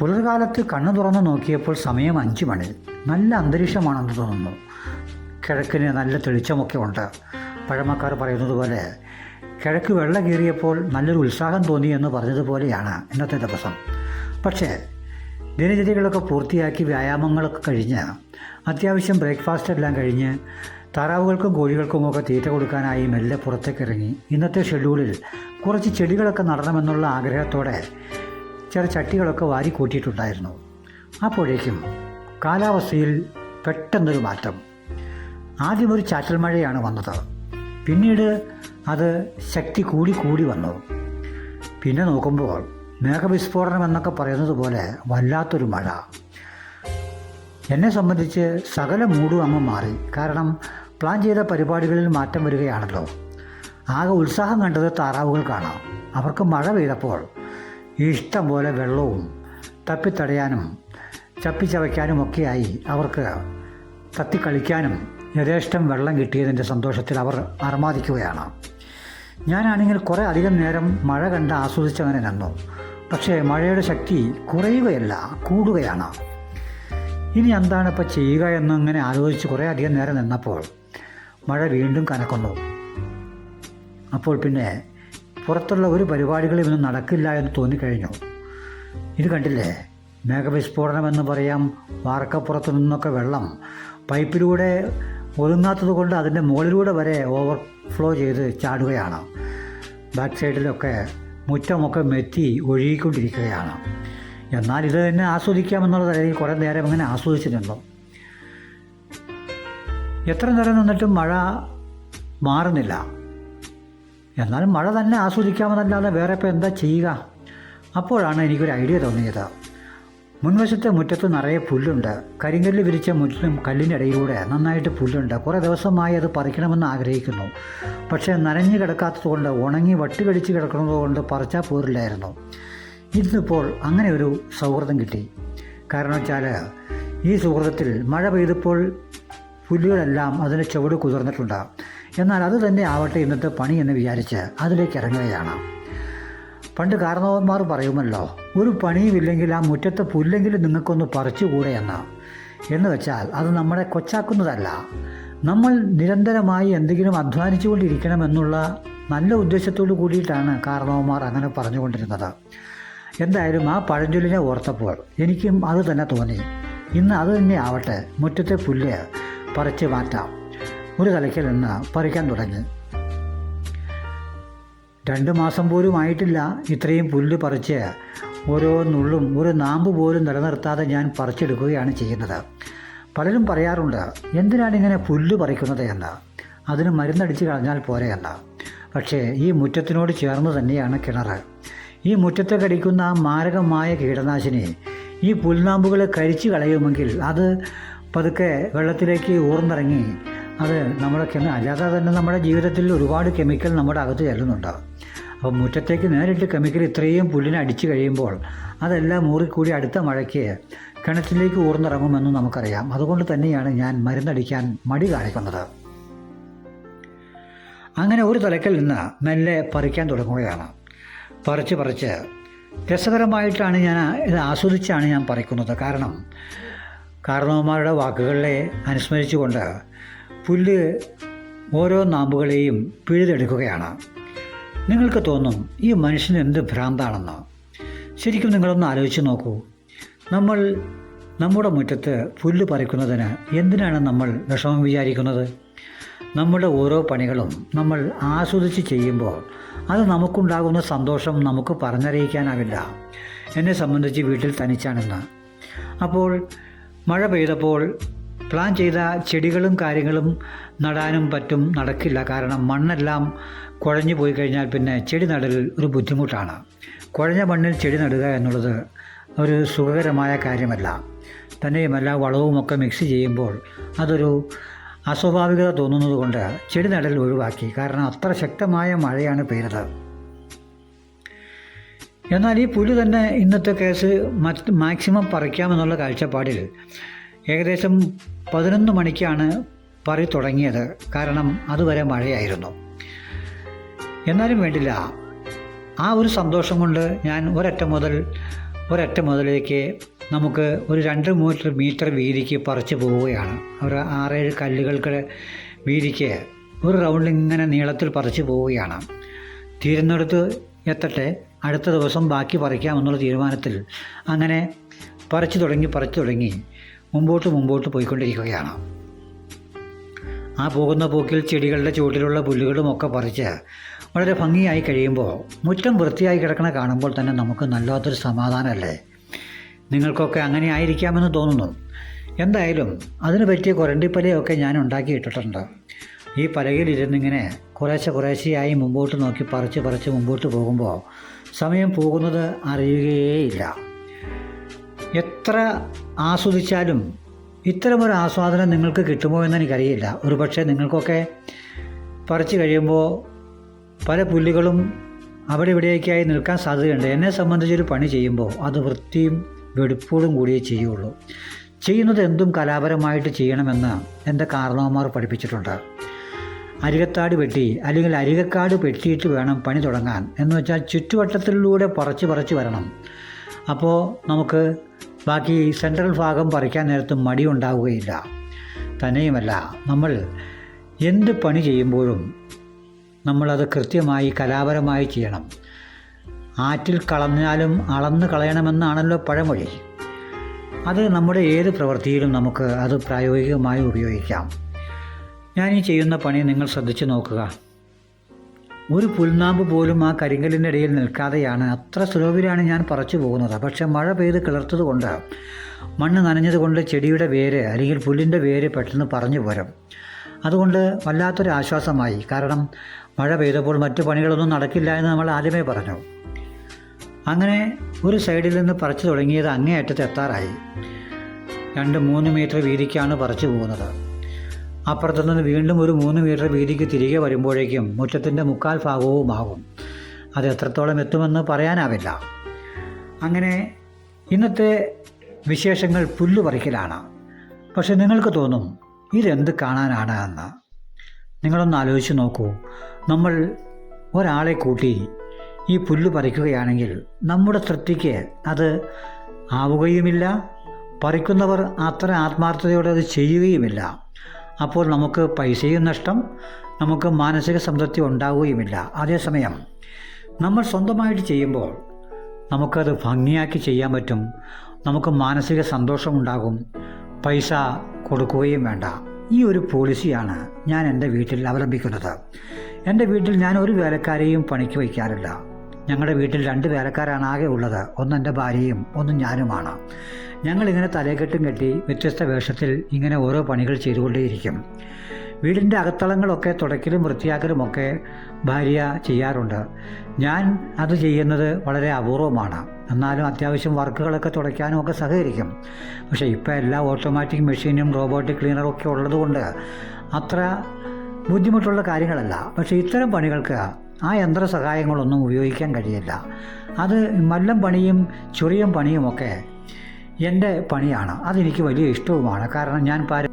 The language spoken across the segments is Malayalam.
പുലർകാലത്ത് കണ്ണു തുറന്നു നോക്കിയപ്പോൾ സമയം അഞ്ച് മണി. നല്ല അന്തരീക്ഷമാണെന്ന് തോന്നുന്നു. കിഴക്കിന് നല്ല തെളിച്ചമൊക്കെ ഉണ്ട്. പഴമക്കാർ പറയുന്നത് പോലെ കിഴക്ക് വെള്ള കീറിയപ്പോൾ നല്ലൊരു ഉത്സാഹം തോന്നി എന്ന് പറഞ്ഞതുപോലെയാണ് ഇന്നത്തെ ദിവസം. പക്ഷേ ദിനചര്യകളൊക്കെ പൂർത്തിയാക്കി വ്യായാമങ്ങളൊക്കെ കഴിഞ്ഞ് അത്യാവശ്യം ബ്രേക്ക്ഫാസ്റ്റ് എല്ലാം കഴിഞ്ഞ് താറാവുകൾക്കും കോഴികൾക്കുമൊക്കെ തീറ്റ കൊടുക്കാനായി മെല്ലെ പുറത്തേക്ക് ഇറങ്ങി ഇന്നത്തെ ഷെഡ്യൂളിൽ കുറച്ച് ചെടികളൊക്കെ നടണമെന്നുള്ള ആഗ്രഹത്തോടെ ചില ചട്ടികളൊക്കെ വാരി കൂട്ടിയിട്ടുണ്ടായിരുന്നു. അപ്പോഴേക്കും കാലാവസ്ഥയിൽ പെട്ടെന്നൊരു മാറ്റം. ആദ്യം ഒരു ചാറ്റൽ മഴയാണ് വന്നത്. പിന്നീട് അത് ശക്തി കൂടി കൂടി വന്നു. പിന്നെ നോക്കുമ്പോൾ മേഘവിസ്ഫോടനം എന്നൊക്കെ പറയുന്നത് പോലെ വല്ലാത്തൊരു മഴ. എന്നെ സംബന്ധിച്ച് സകല മൂടും അങ്ങ് മാറി. കാരണം പ്ലാൻ ചെയ്ത പരിപാടികളിൽ മാറ്റം വരികയാണല്ലോ. ആകെ ഉത്സാഹം കണ്ടത് താറാവുകൾക്കാണ്. അവർക്ക് മഴ പെയ്തപ്പോൾ ഇഷ്ടം പോലെ വെള്ളവും തപ്പിത്തടയാനും ചപ്പിച്ചവയ്ക്കാനുമൊക്കെയായി അവർക്ക് തത്തിക്കളിക്കാനും യഥേഷ്ടം വെള്ളം കിട്ടിയതിന്റെ സന്തോഷത്തിൽ അവർ അർമാദിക്കുകയാണ് ഞാനാണെങ്കിൽ കുറേ അധികം നേരം മഴ കണ്ട് ആസ്വദിച്ചവനെ നിന്നു. പക്ഷേ മഴയുടെ ശക്തി കുറയുകയല്ല കൂടുകയാണ്. ഇനി എന്താണ് ഇപ്പോൾ ചെയ്യുക എന്നിങ്ങനെ ആലോചിച്ച് കുറേ അധികം നേരം നിന്നപ്പോൾ മഴ വീണ്ടും കനക്കുന്നു. അപ്പോൾ പിന്നെ പുറത്തുള്ള ഒരു പരിപാടികളും ഇന്ന് നടക്കില്ല എന്ന് തോന്നിക്കഴിഞ്ഞു. ഇത് കണ്ടില്ലേ? മേഘവിസ്ഫോടനം എന്ന് പറയാം വാർക്കപ്പുറത്തു നിന്നൊക്കെ വെള്ളം പൈപ്പിലൂടെ ഒതുങ്ങാത്തത് കൊണ്ട് അതിന്റെ മുകളിലൂടെ വരെ ഓവർഫ്ലോ ചെയ്ത് ചാടുകയാണ്. ബാക്ക് സൈഡിലൊക്കെ മുറ്റമൊക്കെ മെത്തി ഒഴുകിക്കൊണ്ടിരിക്കുകയാണ്. എന്നാൽ ഇത് തന്നെ ആസ്വദിക്കാമെന്നുള്ള തലയിൽ കുറേ നേരം ഇങ്ങനെ ആസ്വദിച്ച് എത്ര നേരം നിന്നിട്ടും മഴ മാറുന്നില്ല. എന്നാലും മഴ തന്നെ ആസ്വദിക്കാമെന്നല്ലാതെ വേറെ ഇപ്പോൾ എന്താ ചെയ്യുക? അപ്പോഴാണ് എനിക്കൊരു ഐഡിയ തോന്നിയത്. മുൻവശത്തെ മുറ്റത്ത് നിറയെ പുല്ലുണ്ട്. കരിങ്കല്ല് വിരിച്ച മുറ്റിനും കല്ലിനിടയിലൂടെ നന്നായിട്ട് പുല്ലുണ്ട്. കുറേ ദിവസമായി അത് പറിക്കണമെന്ന് ആഗ്രഹിക്കുന്നു. പക്ഷേ നനഞ്ഞു കിടക്കാത്തതുകൊണ്ട് ഉണങ്ങി വട്ടി കടിച്ച് കിടക്കുന്നതുകൊണ്ട് പറിച്ചാൽ പോരില്ലായിരുന്നു. ഇന്നിപ്പോൾ അങ്ങനെ ഒരു സൗഹൃദം കിട്ടി. കാരണം വെച്ചാൽ ഈ സുഹൃത്തിൽ മഴ പെയ്തപ്പോൾ പുല്ലുകളെല്ലാം അതിന്റെ ചുവട് കുതിർന്നിട്ടുണ്ട്. എന്നാൽ അത് തന്നെ ആവട്ടെ ഇന്നത്തെ പണി എന്ന് വിചാരിച്ച് അതിലേക്ക് ഇറങ്ങുകയാണ്. പണ്ട് കാരണവന്മാർ പറയുമല്ലോ ഒരു പണിയുമില്ലെങ്കിൽ ആ മുറ്റത്തെ പുല്ലെങ്കിലും നിങ്ങൾക്കൊന്ന് പറിച്ചുകൂടെ എന്ന്. എന്ന് വെച്ചാൽ അത് നമ്മളെ കൊച്ചാക്കുന്നതല്ല. നമ്മൾ നിരന്തരമായി എന്തെങ്കിലും അധ്വാനിച്ചുകൊണ്ടിരിക്കണമെന്നുള്ള നല്ല ഉദ്ദേശത്തോട് കൂടിയിട്ടാണ് കാരണവന്മാർ അങ്ങനെ പറഞ്ഞുകൊണ്ടിരുന്നത്. എന്തായാലും ആ പഴഞ്ചൊല്ലിനെ ഓർത്തപ്പോൾ എനിക്കും അത് തന്നെ തോന്നി. ഇന്ന് അത് തന്നെ ആവട്ടെ മുറ്റത്തെ പുല്ല് പറിച്ചു മാറ്റാം. ഒരു തലയ്ക്കൽ നിന്ന് പറിക്കാൻ തുടങ്ങി. രണ്ട് മാസം പോലും ആയിട്ടില്ല ഇത്രയും പുല്ല് പറിച്ച് ഓരോ നുള്ളും ഒരു നാമ്പ് പോലും നിലനിർത്താതെ ഞാൻ പറിച്ചെടുക്കുകയാണ് ചെയ്യുന്നത്. പലരും പറയാറുണ്ട് എന്തിനാണ് ഇങ്ങനെ പുല്ല് പറിക്കുന്നത് എന്ന്? അതിന് മരുന്നടിച്ച് കളഞ്ഞാൽ പോരെ എന്ന്? പക്ഷേ ഈ മുറ്റത്തിനോട് ചേർന്ന് തന്നെയാണ് കിണർ. ഈ മുറ്റത്തെ കടിക്കുന്ന മാരകമായ കീടനാശിനി ഈ പുൽനാമ്പുകളെ കരിച്ചു കളയുമെങ്കിൽ അത് പതുക്കെ വെള്ളത്തിലേക്ക് ഊർന്നിറങ്ങി അത് നമ്മുടെ കെമി അല്ലാതെ തന്നെ നമ്മുടെ ജീവിതത്തിൽ ഒരുപാട് കെമിക്കൽ നമ്മുടെ അകത്ത് ചെല്ലുന്നുണ്ട് അപ്പോൾ മുറ്റത്തേക്ക് നേരിട്ട് കെമിക്കൽ ഇത്രയും പുല്ലിനെ അടിച്ചു കഴിയുമ്പോൾ അതെല്ലാം മൂറിക്കൂടി അടുത്ത മഴയ്ക്ക് കിണറ്റിലേക്ക് ഊർന്നിറങ്ങുമെന്ന് നമുക്കറിയാം. അതുകൊണ്ട് തന്നെയാണ് ഞാൻ മരുന്നടിക്കാൻ മടി കാണിക്കുന്നത്. അങ്ങനെ ഒരു തലക്കൽ നിന്ന് മെല്ലെ പറിക്കാൻ തുടങ്ങുകയാണ്. പറിച്ച് പറിച്ച് രസകരമായിട്ടാണ് ഞാൻ ഇത് ആസ്വദിച്ചാണ് ഞാൻ പറിക്കുന്നത്. കാരണം കാരണവന്മാരുടെ വാക്കുകളെ അനുസ്മരിച്ചുകൊണ്ട് പുല്ല് ഓരോ നാമ്പുകളെയും പിഴുതെടുക്കുകയാണ്. നിങ്ങൾക്ക് തോന്നും ഈ മനുഷ്യന് എന്ത് ഭ്രാന്താണെന്ന്? ശരിക്കും നിങ്ങളൊന്ന് ആലോചിച്ച് നോക്കൂ. നമ്മൾ നമ്മുടെ മുറ്റത്ത് പുല്ല് പറിക്കുന്നതിന് എന്തിനാണ് നമ്മൾ വിഷമം വിചാരിക്കുന്നത്? നമ്മുടെ ഓരോ പണികളും നമ്മൾ ആസ്വദിച്ച് ചെയ്യുമ്പോൾ അത് നമുക്കുണ്ടാകുന്ന സന്തോഷം നമുക്ക് പറഞ്ഞറിയിക്കാനാവില്ല. എന്നെ സംബന്ധിച്ച് വീട്ടിൽ തനിച്ചാണെന്ന്. അപ്പോൾ മഴ പെയ്തപ്പോൾ പ്ലാൻ ചെയ്ത ചെടികളും കാര്യങ്ങളും നടാനും പറ്റും നടക്കില്ല. കാരണം മണ്ണെല്ലാം കുഴഞ്ഞു പോയി കഴിഞ്ഞാൽ പിന്നെ ചെടി നടൽ ഒരു ബുദ്ധിമുട്ടാണ്. കുഴഞ്ഞ മണ്ണിൽ ചെടി നടുക എന്നുള്ളത് ഒരു സുഖകരമായ കാര്യമല്ല. തന്നെയുമല്ല വളവുമൊക്കെ മിക്സ് ചെയ്യുമ്പോൾ അതൊരു അസ്വാഭാവികത തോന്നുന്നത് കൊണ്ട് ചെടി നടൽ ഒഴിവാക്കി. കാരണം അത്ര ശക്തമായ മഴയാണ് പെയ്തത്. എന്നാൽ ഈ പുല്ല് തന്നെ ഇന്നത്തെ കേസ് മാക്സിമം പറിക്കാമെന്നുള്ള കാഴ്ചപ്പാടിൽ ഏകദേശം പതിനൊന്ന് മണിക്കാണ് പറി തുടങ്ങിയത്. കാരണം അതുവരെ മഴയായിരുന്നു. എന്നാലും വേണ്ടില്ല. ആ ഒരു സന്തോഷം കൊണ്ട് ഞാൻ ഒരറ്റം മുതൽ ഒരറ്റം മുതലേക്ക് നമുക്ക് ഒരു രണ്ട് മീറ്റർ മീറ്റർ വീതിക്ക് പറിച്ചു പോവുകയാണ്. ഒരു ആറേഴ് കല്ലുകൾക്ക് വീതിക്ക് ഒരു റൗണ്ട് ഇങ്ങനെ നീളത്തിൽ പറിച്ചു പോവുകയാണ്. തീരുന്നിടത്ത് എത്തട്ടെ അടുത്ത ദിവസം ബാക്കി പറിക്കാമെന്നുള്ള തീരുമാനത്തിൽ അങ്ങനെ പറിച്ചു തുടങ്ങി പറിച്ചു തുടങ്ങി. മുമ്പോട്ട് മുമ്പോട്ട് പോയിക്കൊണ്ടിരിക്കുകയാണ്. ആ പോകുന്ന പോക്കിൽ ചെടികളുടെ ചുവട്ടിലുള്ള പുല്ലുകളും ഒക്കെ പറിച്ച് വളരെ ഭംഗിയായി കഴിയുമ്പോൾ മുറ്റം വൃത്തിയായി കിടക്കണ കാണുമ്പോൾ തന്നെ നമുക്ക് നല്ലാത്തൊരു സമാധാനമല്ലേ? നിങ്ങൾക്കൊക്കെ അങ്ങനെ ആയിരിക്കാമെന്ന് തോന്നുന്നു. എന്തായാലും അതിന് പറ്റിയ കുരണ്ടിപ്പലയൊക്കെ ഞാൻ ഉണ്ടാക്കിയിട്ടിട്ടുണ്ട്. ഈ പലകയിലിരുന്നിങ്ങനെ കുറേശ്ശെ കുറേശ്ശെയായി മുമ്പോട്ട് നോക്കി പറിച്ച് പറിച്ച് മുമ്പോട്ട് പോകുമ്പോൾ സമയം പോകുന്നത് അറിയുകയേയില്ല. എത്ര ആസ്വദിച്ചാലും ഇത്തരമൊരു ആസ്വാദനം നിങ്ങൾക്ക് കിട്ടുമോ എന്ന് എനിക്കറിയില്ല ഒരുപക്ഷെ നിങ്ങൾക്കൊക്കെ പറിച്ചു കഴിയുമ്പോൾ പല പുല്ലുകളും അവിടെ ഇവിടെയൊക്കെയായി നിൽക്കാൻ സാധ്യതയുണ്ട്. എന്നെ സംബന്ധിച്ചൊരു പണി ചെയ്യുമ്പോൾ അത് വൃത്തിയും വെടുപ്പോടും കൂടിയേ ചെയ്യുള്ളൂ. ചെയ്യുന്നത് എന്തും കലാപരമായിട്ട് ചെയ്യണമെന്ന് എന്റെ കാരണവന്മാർ പഠിപ്പിച്ചിട്ടുണ്ട്. അരികത്താട് വെട്ടി അല്ലെങ്കിൽ അരികക്കാട് വെട്ടിയിട്ട് വേണം പണി തുടങ്ങാൻ. എന്ന് വെച്ചാൽ ചുറ്റുവട്ടത്തിലൂടെ പറിച്ചു പറിച്ചു വരണം. അപ്പോൾ നമുക്ക് ബാക്കി സെൻട്രൽ ഭാഗം പറിക്കാൻ നേരത്ത് മടി ഉണ്ടാവുകയില്ല. തന്നെയുമല്ല നമ്മൾ എന്ത് പണി ചെയ്യുമ്പോഴും നമ്മളത് കൃത്യമായി കലാപരമായി ചെയ്യണം. ആറ്റിൽ കളഞ്ഞാലും അളന്ന് കളയണമെന്നാണല്ലോ പഴമൊഴി. അത് നമ്മുടെ ഏത് പ്രവൃത്തിയിലും നമുക്ക് അത് പ്രായോഗികമായി ഉപയോഗിക്കാം. ഞാൻ ഈ ചെയ്യുന്ന പണി നിങ്ങൾ ശ്രദ്ധിച്ചു നോക്കുക. ഒരു പുൽനാമ്പ് പോലും ആ കരിങ്കലിന്റെ ഇടയിൽ നിൽക്കാതെയാണ്. അത്ര സ്ലോവിലാണ് ഞാൻ പറച്ചു പോകുന്നത്. പക്ഷെ മഴ പെയ്ത് കിളർത്തത് കൊണ്ട് മണ്ണ് നനഞ്ഞതുകൊണ്ട് ചെടിയുടെ വേര് അല്ലെങ്കിൽ പുല്ലിന്റെ വേര് പെട്ടെന്ന് പറഞ്ഞു പോരും. അതുകൊണ്ട് വല്ലാത്തൊരു ആശ്വാസമായി. കാരണം മഴ പെയ്തപ്പോൾ മറ്റു പണികളൊന്നും നടക്കില്ല എന്ന് നമ്മൾ ആദ്യമേ പറഞ്ഞു. അങ്ങനെ ഒരു സൈഡിൽ നിന്ന് പറിച്ചു തുടങ്ങിയത് അങ്ങേയറ്റത്ത് എത്താറായി. രണ്ട് മൂന്ന് മീറ്റർ വീതിക്കാണ് പറിച്ചു പോകുന്നത്. അപ്പുറത്തു നിന്ന് വീണ്ടും ഒരു മൂന്ന് മീറ്റർ വീതിക്ക് തിരികെ വരുമ്പോഴേക്കും മുറ്റത്തിന്റെ മുക്കാൽ ഭാഗവുമാകും അത് എത്രത്തോളം എത്തുമെന്ന് പറയാനാവില്ല. അങ്ങനെ ഇന്നത്തെ വിശേഷങ്ങൾ പുല്ല് പറിക്കലാണ് പക്ഷെ നിങ്ങൾക്ക് തോന്നും ഇതെന്ത് കാണാനാണ് എന്ന്. നിങ്ങളൊന്ന് ആലോചിച്ച് നോക്കൂ. നമ്മൾ ഒരാളെ കൂട്ടി ഈ പുല്ല് പറിക്കുകയാണെങ്കിൽ നമ്മുടെ തൃപ്തിക്ക് അത് ആവുകയുമില്ല. പറിക്കുന്നവർ അത്ര ആത്മാർത്ഥതയോടെ അത് ചെയ്യുകയുമില്ല. അപ്പോൾ നമുക്ക് പൈസയും നഷ്ടം നമുക്ക് മാനസിക സംതൃപ്തി ഉണ്ടാവുകയുമില്ല. അതേസമയം നമ്മൾ സ്വന്തമായിട്ട് ചെയ്യുമ്പോൾ നമുക്കത് ഭംഗിയാക്കി ചെയ്യാൻ പറ്റും. നമുക്ക് മാനസിക സന്തോഷമുണ്ടാകും പൈസ കൊടുക്കുകയും വേണ്ട. ഈ ഒരു പോളിസിയാണ് ഞാൻ എന്റെ വീട്ടിൽ അവലംബിക്കുന്നത്. എന്റെ വീട്ടിൽ ഞാൻ ഒരു വേലക്കാരെയും പണിക്ക് വയ്ക്കാറില്ല. ഞങ്ങളുടെ വീട്ടിൽ രണ്ട് വേലക്കാരാണ് ആകെ ഉള്ളത്. ഒന്ന് എന്റെ ഭാര്യയും ഒന്ന് ഞാനുമാണ്. ഞങ്ങളിങ്ങനെ തലേക്കെട്ടും കെട്ടി വ്യത്യസ്ത വേഷത്തിൽ ഇങ്ങനെ ഓരോ പണികൾ ചെയ്തുകൊണ്ടേയിരിക്കും. വീടിന്റെ അകത്തളങ്ങളൊക്കെ തുടയ്ക്കലും വൃത്തിയാക്കലുമൊക്കെ ഭാര്യ ചെയ്യാറുണ്ട്. ഞാൻ അത് ചെയ്യുന്നത് വളരെ അപൂർവമാണ്. എന്നാലും അത്യാവശ്യം വർക്കുകളൊക്കെ തുടയ്ക്കാനും ഒക്കെ സഹകരിക്കും. പക്ഷേ ഇപ്പോൾ എല്ലാ ഓട്ടോമാറ്റിക് മെഷീനും റോബോട്ടിക് ക്ലീനറും ഒക്കെ ഉള്ളതുകൊണ്ട് അത്ര ബുദ്ധിമുട്ടുള്ള കാര്യങ്ങളല്ല. പക്ഷേ ഇത്തരം പണികൾക്ക് ആ യന്ത്ര സഹായങ്ങളൊന്നും ഉപയോഗിക്കാൻ കഴിയില്ല. അത് മല്ലം പണിയും ചുറിയം പണിയുമൊക്കെ എന്റെ പണിയാണ്. അതെനിക്ക് വലിയ ഇഷ്ടവുമാണ്. കാരണം ഞാൻ പാര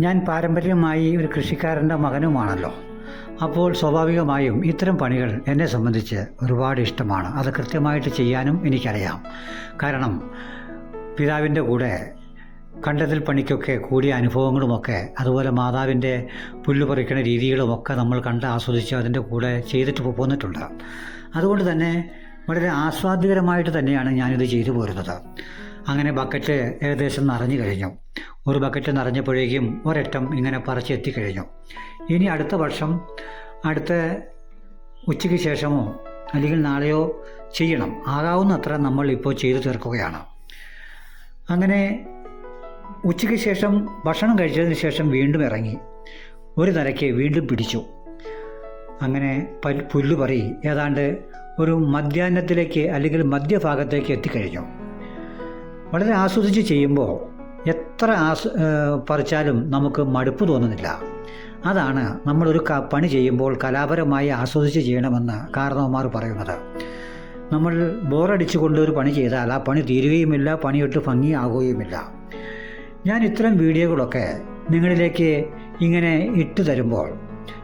ഞാൻ പാരമ്പര്യമായി ഒരു കൃഷിക്കാരന്റെ മകനുമാണല്ലോ. അപ്പോൾ സ്വാഭാവികമായും ഇത്തരം പണികൾ എന്നെ സംബന്ധിച്ച് ഒരുപാട് ഇഷ്ടമാണ്. അത് കൃത്യമായിട്ട് ചെയ്യാനും എനിക്കറിയാം. കാരണം പിതാവിന്റെ കൂടെ കണ്ടത്തിൽ പണിക്കൊക്കെ കൂടിയ അനുഭവങ്ങളുമൊക്കെ അതുപോലെ മാതാവിന്റെ പുല്ല് പറിക്കണ രീതികളുമൊക്കെ നമ്മൾ കണ്ട് ആസ്വദിച്ച് അതിന്റെ കൂടെ ചെയ്തിട്ട് പോന്നിട്ടുണ്ട്. അതുകൊണ്ട് തന്നെ വളരെ ആസ്വാദ്യകരമായിട്ട് തന്നെയാണ് ഞാനിത് ചെയ്തു പോരുന്നത്. അങ്ങനെ ബക്കറ്റ് ഏകദേശം നിറഞ്ഞു കഴിഞ്ഞു. ഒരു ബക്കറ്റ് നിറഞ്ഞപ്പോഴേക്കും ഒരറ്റം ഇങ്ങനെ പറിച്ചെത്തിക്കഴിഞ്ഞു ഇനി അടുത്ത വർഷം അടുത്ത ഉച്ചയ്ക്ക് ശേഷമോ അല്ലെങ്കിൽ നാളെയോ ചെയ്യണം. ആകാവുന്നത്ര നമ്മൾ ഇപ്പോൾ ചെയ്തു തീർക്കുകയാണ്. അങ്ങനെ ഉച്ചയ്ക്ക് ശേഷം ഭക്ഷണം കഴിച്ചതിന് ശേഷം വീണ്ടും ഇറങ്ങി. ഒരു നിലയ്ക്ക് വീണ്ടും പിടിച്ചു. അങ്ങനെ പുല്ല് പറി ഏതാണ്ട് ഒരു മധ്യാഹ്നത്തിലേക്ക് അല്ലെങ്കിൽ മധ്യഭാഗത്തേക്ക് എത്തിക്കഴിഞ്ഞു. വളരെ ആസ്വദിച്ച് ചെയ്യുമ്പോൾ എത്ര ആസ് പറിച്ചാലും നമുക്ക് മടുപ്പ് തോന്നുന്നില്ല. അതാണ് നമ്മളൊരു ക പണി ചെയ്യുമ്പോൾ കലാപരമായി ആസ്വദിച്ച് ചെയ്യണമെന്ന് കാരണവന്മാർ പറയുന്നത്. നമ്മൾ ബോറടിച്ചുകൊണ്ട് ഒരു പണി ചെയ്താൽ ആ പണി തീരുകയുമില്ല പണിയൊട്ട് ഭംഗിയാകുകയുമില്ല. ഞാൻ ഇത്തരം വീഡിയോകളൊക്കെ നിങ്ങളിലേക്ക് ഇങ്ങനെ ഇട്ടു തരുമ്പോൾ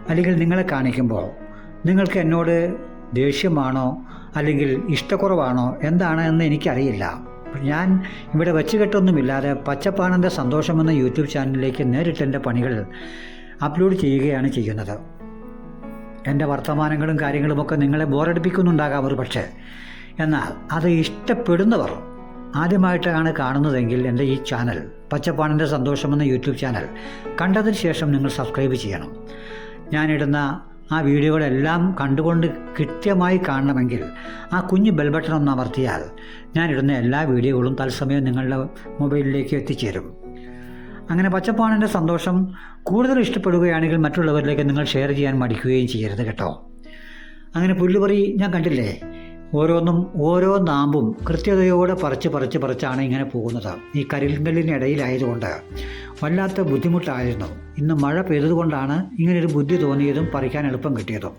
അല്ലെങ്കിൽ നിങ്ങളെ കാണിക്കുമ്പോൾ നിങ്ങൾക്ക് എന്നോട് ദേഷ്യമാണോ അല്ലെങ്കിൽ ഇഷ്ടക്കുറവാണോ എന്താണ് എന്ന് എനിക്കറിയില്ല. ഞാൻ ഇവിടെ വെച്ചുകെട്ടൊന്നുമില്ലാതെ പച്ചപ്പാണന്റെ സന്തോഷമെന്ന യൂട്യൂബ് ചാനലിലേക്ക് നേരിട്ട് എന്റെ പണികൾ അപ്ലോഡ് ചെയ്യുകയാണ് ചെയ്യുന്നത്. എന്റെ വർത്തമാനങ്ങളും കാര്യങ്ങളുമൊക്കെ നിങ്ങളെ ബോറടിപ്പിക്കുന്നുണ്ടാകാം ഒരു പക്ഷേ എന്നാൽ അത് ഇഷ്ടപ്പെടുന്നവർ ആദ്യമായിട്ടാണ് കാണുന്നതെങ്കിൽ എന്റെ ഈ ചാനൽ പച്ചപ്പാണിന്റെ സന്തോഷമെന്ന യൂട്യൂബ് ചാനൽ കണ്ടതിന് ശേഷം നിങ്ങൾ സബ്സ്ക്രൈബ് ചെയ്യണം. ഞാനിടുന്ന ആ വീഡിയോകളെല്ലാം കണ്ടുകൊണ്ട് കൃത്യമായി കാണണമെങ്കിൽ ആ കുഞ്ഞ് ബെൽ ബട്ടൺ ഒന്ന് അമർത്തിയാൽ ഞാനിടുന്ന എല്ലാ വീഡിയോകളും തത്സമയം നിങ്ങളുടെ മൊബൈലിലേക്ക് എത്തിച്ചേരും. അങ്ങനെ പച്ചപ്പാണിന്റെ സന്തോഷം കൂടുതൽ ഇഷ്ടപ്പെടുകയാണെങ്കിൽ മറ്റുള്ളവരിലേക്ക് നിങ്ങൾ ഷെയർ ചെയ്യാൻ മടിക്കുകയും ചെയ്യരുത് കേട്ടോ. അങ്ങനെ പുല്ലുപറി ഞാൻ കണ്ടില്ലേ? ഓരോന്നും ഓരോ നാമ്പും കൃത്യതയോടെ പറിച്ച് പറിച്ച് പറിച്ചാണ് ഇങ്ങനെ പോകുന്നത്. ഈ കരിങ്കല്ലിനിടയിലായതുകൊണ്ട് വല്ലാത്ത ബുദ്ധിമുട്ടായിരുന്നു. ഇന്ന് മഴ പെയ്തതുകൊണ്ടാണ് ഇങ്ങനൊരു ബുദ്ധി തോന്നിയതും പറിക്കാൻ എളുപ്പം കിട്ടിയതും.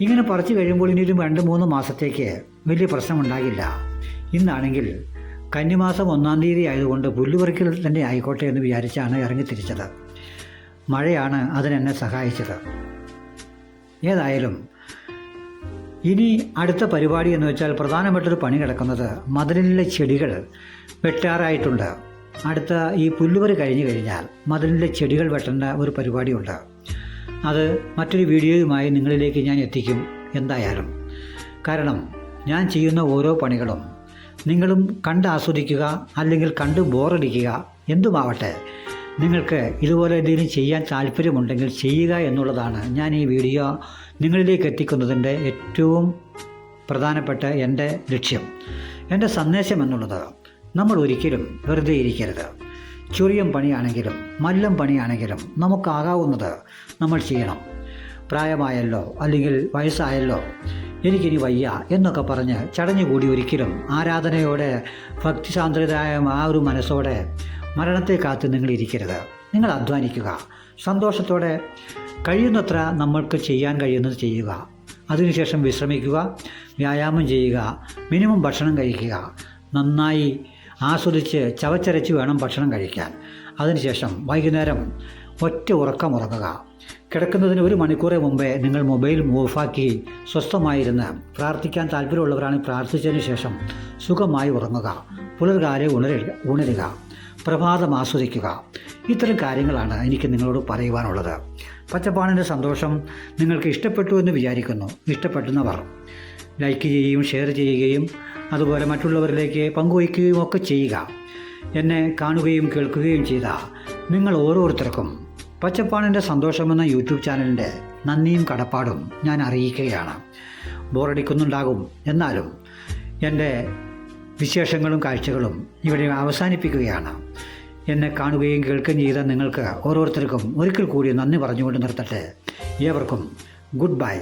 ഇങ്ങനെ പറിച്ചു കഴിയുമ്പോൾ ഇനി ഒരു രണ്ട് മൂന്ന് മാസത്തേക്ക് വലിയ പ്രശ്നമുണ്ടാകില്ല. ഇന്നാണെങ്കിൽ കന്നിമാസം ഒന്നാം തീയതി ആയതുകൊണ്ട് പുല്ലുപറിക്കൽ തന്നെ ആയിക്കോട്ടെ എന്ന് വിചാരിച്ചാണ് ഇറങ്ങിത്തിരിച്ചത്. മഴയാണ് അതിനെന്നെ സഹായിച്ചത്. ഏതായാലും ഇനി അടുത്ത പരിപാടി എന്ന് വെച്ചാൽ പ്രധാനപ്പെട്ടൊരു പണി കിടക്കുന്നത് മതിലിലെ ചെടികൾ വെട്ടാറായിട്ടുണ്ട്. അടുത്ത ഈ പുല്ലുപറി കഴിഞ്ഞു കഴിഞ്ഞാൽ മതിലിലെ ചെടികൾ വെട്ടേണ്ട ഒരു പരിപാടിയുണ്ട്. അത് മറ്റൊരു വീഡിയോയുമായി നിങ്ങളിലേക്ക് ഞാൻ എത്തിക്കും എന്തായാലും. കാരണം ഞാൻ ചെയ്യുന്ന ഓരോ പണികളും നിങ്ങളും കണ്ട് ആസ്വദിക്കുക അല്ലെങ്കിൽ കണ്ട് ബോറടിക്കുക എന്തുമാവട്ടെ നിങ്ങൾക്ക് ഇതുപോലെ എന്തെങ്കിലും ചെയ്യാൻ താല്പര്യമുണ്ടെങ്കിൽ ചെയ്യുക എന്നുള്ളതാണ് ഞാൻ ഈ വീഡിയോ നിങ്ങളിലേക്ക് എത്തിക്കുന്നതിന്റെ ഏറ്റവും പ്രധാനപ്പെട്ട എന്റെ ലക്ഷ്യം. എന്റെ സന്ദേശം എന്നുള്ളത് നമ്മൾ ഒരിക്കലും വെറുതെ ഇരിക്കരുത്. ചുറിയം പണിയാണെങ്കിലും മല്ലം പണിയാണെങ്കിലും നമുക്കാകാവുന്നത് നമ്മൾ ചെയ്യണം. പ്രായമായല്ലോ അല്ലെങ്കിൽ വയസ്സായല്ലോ എനിക്കിനി വയ്യ എന്നൊക്കെ പറഞ്ഞ് ചടഞ്ഞുകൂടി ഒരിക്കലും ആരാധനയോടെ ഭക്തിസാന്ദ്രതായ ആ ഒരു മനസ്സോടെ മരണത്തെ കാത്ത് നിങ്ങൾ ഇരിക്കരുത്. നിങ്ങൾ അധ്വാനിക്കുക. സന്തോഷത്തോടെ കഴിയുന്നത്ര നമ്മൾക്ക് ചെയ്യാൻ കഴിയുന്നത് ചെയ്യുക. അതിനുശേഷം വിശ്രമിക്കുക വ്യായാമം ചെയ്യുക മിനിമം ഭക്ഷണം കഴിക്കുക. നന്നായി ആസ്വദിച്ച് ചവച്ചരച്ച് വേണം ഭക്ഷണം കഴിക്കാൻ. അതിനുശേഷം വൈകുന്നേരം ഒറ്റ ഉറക്കം ഉറങ്ങുക. കിടക്കുന്നതിന് ഒരു മണിക്കൂറെ മുമ്പേ നിങ്ങൾ മൊബൈൽ ഓഫാക്കി സ്വസ്ഥമായിരുന്ന് പ്രാർത്ഥിക്കാൻ താല്പര്യമുള്ളവരാണ് പ്രാർത്ഥിച്ചതിന് ശേഷം സുഖമായി ഉറങ്ങുക. പുലർകാലെ ഉണരുക ഉണരുക. പ്രഭാതം ആസ്വദിക്കുക. ഇത്തരം കാര്യങ്ങളാണ് എനിക്ക് നിങ്ങളോട് പറയുവാനുള്ളത്. പച്ചപ്പാണിന്റെ സന്തോഷം നിങ്ങൾക്ക് ഇഷ്ടപ്പെട്ടു എന്ന് വിചാരിക്കുന്നു. ഇഷ്ടപ്പെടുന്നവർ ലൈക്ക് ചെയ്യുകയും ഷെയർ ചെയ്യുകയും അതുപോലെ മറ്റുള്ളവരിലേക്ക് പങ്കുവയ്ക്കുകയും ഒക്കെ ചെയ്യുക. എന്നെ കാണുകയും കേൾക്കുകയും ചെയ്ത നിങ്ങൾ ഓരോരുത്തർക്കും പച്ചപ്പാണിന്റെ സന്തോഷമെന്ന യൂട്യൂബ് ചാനലിന്റെ നന്ദിയും കടപ്പാടും ഞാൻ അറിയിക്കുകയാണ്. ബോറടിക്കുന്നുണ്ടാകും എന്നാലും എന്റെ വിശേഷങ്ങളും കാഴ്ചകളും ഇവിടെ അവസാനിപ്പിക്കുകയാണ്. എന്നെ കാണുകയും കേൾക്കുകയും ചെയ്ത നിങ്ങൾക്ക് ഓരോരുത്തർക്കും ഒരിക്കൽ കൂടി നന്ദി പറഞ്ഞുകൊണ്ട് നിർത്തട്ടെ. ഏവർക്കും ഗുഡ് ബൈ.